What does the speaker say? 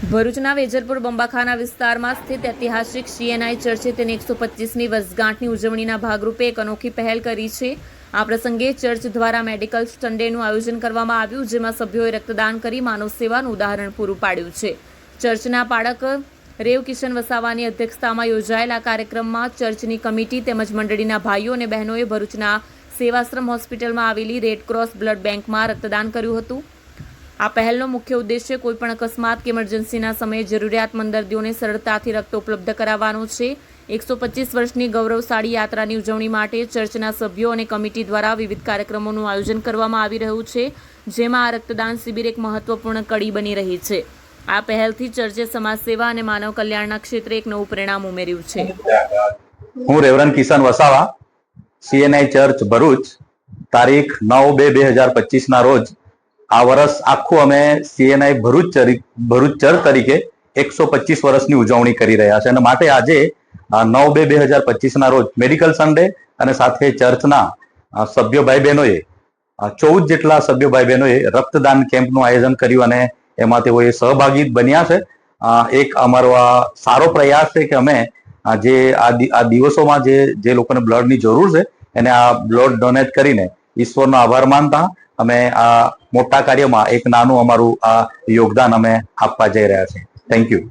ભરૂચના વેજરપુર બંબાખાના વિસ્તારમાં સ્થિત ઐતિહાસિક સીએનઆઈ ચર્ચે તેની એકસો પચીસમી વર્ષગાંઠની ઉજવણીના ભાગરૂપે એક અનોખી પહેલ કરી છે. આ પ્રસંગે ચર્ચ દ્વારા મેડિકલ સન્ડેનું આયોજન કરવામાં આવ્યું, જેમાં સભ્યોએ રક્તદાન કરી માનવ સેવાનું ઉદાહરણ પૂરું પાડ્યું છે. ચર્ચના પાળક રેવ કિશન વસાવાની અધ્યક્ષતામાં યોજાયેલા કાર્યક્રમમાં ચર્ચની કમિટી તેમજ મંડળીના ભાઈઓ અને બહેનોએ ભરૂચના સેવાશ્રમ હોસ્પિટલમાં આવેલી રેડક્રોસ બ્લડ બેંકમાં રક્તદાન કર્યું હતું. આ પહેલનો મુખ્ય ઉદ્દેશ્ય કોઈપણ અકસ્માત કે ઇમરજન્સીના સમયે જરૂરિયાતમંદ દર્દીઓને સરળતાથી રક્ત ઉપલબ્ધ કરાવવાનો છે. એકસો પચીસ વર્ષની ગૌરવશાળી યાત્રાની ઉજવણી માટે ચર્ચના સભ્યો અને કમિટી દ્વારા વિવિધ કાર્યક્રમોનું આયોજન કરવામાં આવી રહ્યું છે, જેમાં આ રક્તદાન શિબિર એક મહત્વપૂર્ણ કડી બની રહી છે. આ પહેલથી ચર્ચે સમાજ સેવા અને માનવ કલ્યાણના ક્ષેત્રે એક નવું પરિણામ ઉમેર્યું છે. હું reverend Kishan Vasava CNI church Bharuch, તારીખ નવ બે બે હજાર પચીસ ના રોજ આ વર્ષ આખું અમે સીએનઆઈ ભરૂચ ભરૂચ ચર તરીકે એકસો પચીસ વર્ષની ઉજવણી કરી રહ્યા છે. અને માટે આજે નવ બે બે હજાર પચીસ ના રોજ મેડિકલ સન્ડે અને સાથે ચર્ચના સભ્યો ભાઈ બહેનોએ ચૌદ જેટલા સભ્યો ભાઈ બહેનોએ રક્તદાન કેમ્પનું આયોજન કર્યું અને એમાં તેઓએ સહભાગી બન્યા છે. એક અમારો આ સારો પ્રયાસ છે કે અમે જે આ દિવસોમાં જે જે લોકોને બ્લડની જરૂર છે, એને આ બ્લડ ડોનેટ કરીને ઈશ્વરનો આભાર માનતા અમે આ મોટા કાર્યમાં એક નાનું અમારું આ યોગદાન અમે આપવા જઈ રહ્યા છે થેન્ક યુ